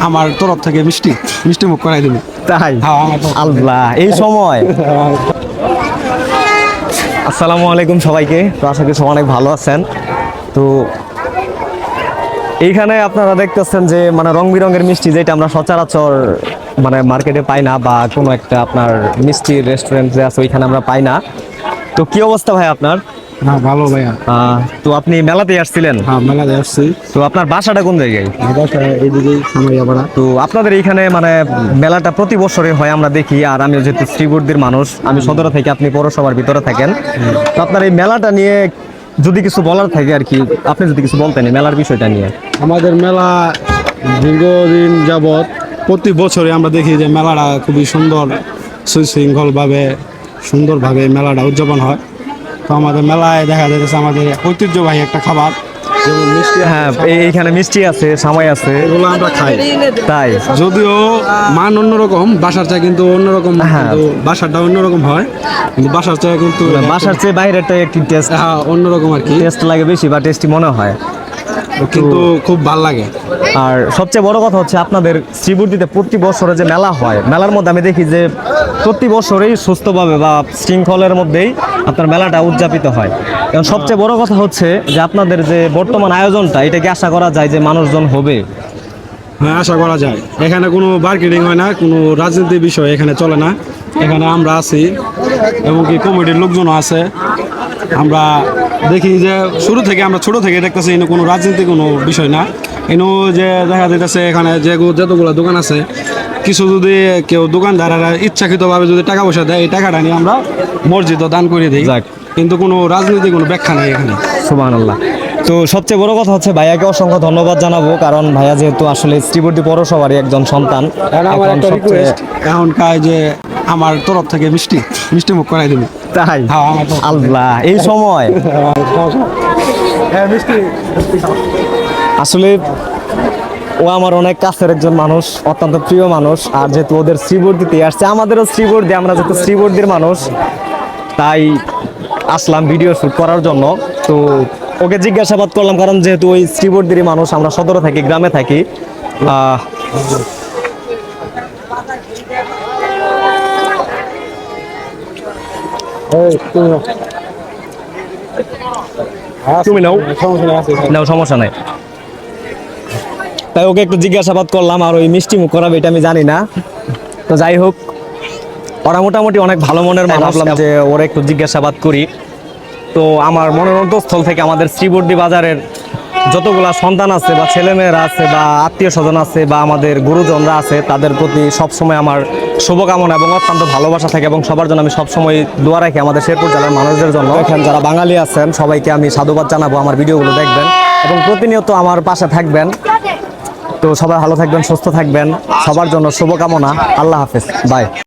আমার তরফ থেকে মিষ্টি মিষ্টি মুখ করাই দিবি। তাই? হ্যাঁ, তো- আল্লাহ এই সময়। আসসালামু আলাইকুম সবাইকে। তো আশা করি সবাই অনেক ভালো আছেন। তো এইখানে আপনারা দেখতেছেন যে মানে রং বেরঙের মিষ্টি যেটা আমরা সচরাচর মানে মার্কেটে পাই না বা কোনো একটা আপনার মিষ্টির রেস্টুরেন্ট যে আছে ওইখানে আমরা পাই না। তো কি অবস্থা ভাই আপনার? হ্যাঁ ভালো ভাইয়া। তো আপনি মেলাতে আসছিলেন? হ্যাঁ মেলাতে আসছি। তো আপনার বাসাটা কোন জায়গায়? বাসা এইদিকেই সামাইয়াপাড়া তো আপনাদের এইখানে মানে মেলাটা প্রতি বছরে হয় আমরা দেখি। আর আমি যেহেতু শ্রীবর্দির মানুষ আমি সদর থেকে আপনি পৌরসভার ভিতরে থাকেন। তো আপনার এই মেলাটা নিয়ে যদি কিছু বলার থাকে আর কি আপনি যদি কিছু বলতেন মেলার বিষয়টা নিয়ে। আমাদের মেলা দীর্ঘদিন যাবৎ প্রতি বছরে আমরা দেখি যে মেলাটা খুবই সুন্দর সুশৃঙ্খলভাবে সুন্দরভাবে মেলাটা উদযাপন হয়। তো আমাদের মেলায় দেখা যাচ্ছে আমাদের ঐতিহ্যবাহী একটা খাবার। মিষ্টি হ্যাঁ এইখানে মিষ্টি আছে সামাই আছে। এগুলো আমরা খাই। তাই। যদিও মান অন্যরকম বাসার চা কিন্তু অন্যরকম হ্যাঁ। বাসারটা অন্যরকম হয়। কিন্তু বাসার চা কিন্তু বাসার চেয়ে বাইরেটা একটি টেস্ট হ্যাঁ অন্যরকম আর কি। টেস্ট লাগে বেশি বা টেস্টি মনে হয়। কিন্তু খুব ভালো লাগে। আর সবচেয়ে বড় কথা হচ্ছে আপনাদের শ্রীবর্দিতে প্রতি বছরে যে মেলা হয় মেলার মধ্যে আমি দেখি যে প্রতি বছরেই সুস্থভাবে বা শৃঙ্খলের মধ্যেই আপনার মেলাটা উদযাপিত হয়। এবং সবচেয়ে বড় কথা হচ্ছে যে আপনাদের যে বর্তমান আয়োজনটা এটা কি আশা করা যায় যে মানুষজন হবে? হ্যাঁ আশা করা যায়। এখানে কোনো মার্কেটিং হয় না কোনো রাজনীতির বিষয় এখানে চলে না। এখানে আমরা আছি এমনকি কমিটির লোকজনও আছে। আমরা দেখি যে শুরু থেকে আমরা ছোট থেকে দেখতেছি এনে কোনো রাজনীতি কোনো বিষয় না। এনু যে দেখা যাইতেছে এখানে যে যতগুলো দোকান আছে কিছু যদি কেউ দোকানদারেরা ইচ্ছাকৃতভাবে যদি টাকা পয়সা দেয় এই টাকাটা নিয়ে আমরা মসজিদও দান করে দিই। যাক। কিন্তু কোনো রাজনীতি কোনো ব্যাখ্যা নাই এখানে। সুবাহ আল্লাহ তো সবচেয়ে বড় কথা হচ্ছে ভাইয়াকে অসংখ্য ধন্যবাদ জানাব কারণ ভাইয়া যেহেতু আসলে শ্রীবর্দী পৌরসভারই একজন সন্তান এখন সবচেয়ে- যে আমার তরফ থেকে মিষ্টি মিষ্টি মুখ করাই দিবি। তাই? হ্যাঁ তরফ থেকে। আল্লাহ এই সময়? হ্যাঁ আসলে ও আমার অনেক কাছের একজন মানুষ অত্যন্ত প্রিয় মানুষ আর যেহেতু ওদের শ্রীবর্দিতে আসছে আমাদেরও শ্রীবর্দি আমরা যেহেতু শ্রীবর্দির মানুষ তাই আসলাম ভিডিও শ্যুট করার জন্য। তো ওকে জিজ্ঞাসাবাদ করলাম কারণ যেহেতু ওই শ্রীবর্দিরই মানুষ আমরা সদরে থাকি গ্রামে থাকি তুমি নাও। নাও সমস্যা নাই। তাই ওকে একটু জিজ্ঞাসাবাদ করলাম আর ওই মিষ্টি মুখ করাবে এটা আমি জানি না। তো যাই হোক ওরা মোটামুটি অনেক ভালো মনের মানুষ। ভাবলাম যে ওরা একটু জিজ্ঞাসাবাদ করি। তো আমার মনের অন্তঃস্থল থেকে আমাদের শ্রীবর্দী বাজারের যতগুলা সন্তান আছে বা ছেলেমেয়েরা আছে বা আত্মীয় স্বজন আছে বা আমাদের গুরুজনরা আছে তাদের প্রতি সবসময় আমার শুভকামনা এবং অত্যন্ত ভালোবাসা থাকে এবং সবার জন্য আমি সবসময় দোয়া রাখি আমাদের শেরপুর জেলার মানুষদের জন্য। এখানে যারা বাঙালি আছেন, সবাইকে আমি সাধুবাদ জানাব আমার ভিডিওগুলো দেখবেন এবং প্রতিনিয়ত আমার পাশে থাকবেন। তো সবাই ভালো থাকবেন, সুস্থ থাকবেন। সবার জন্য শুভকামনা। আল্লাহ হাফেজ। বাই।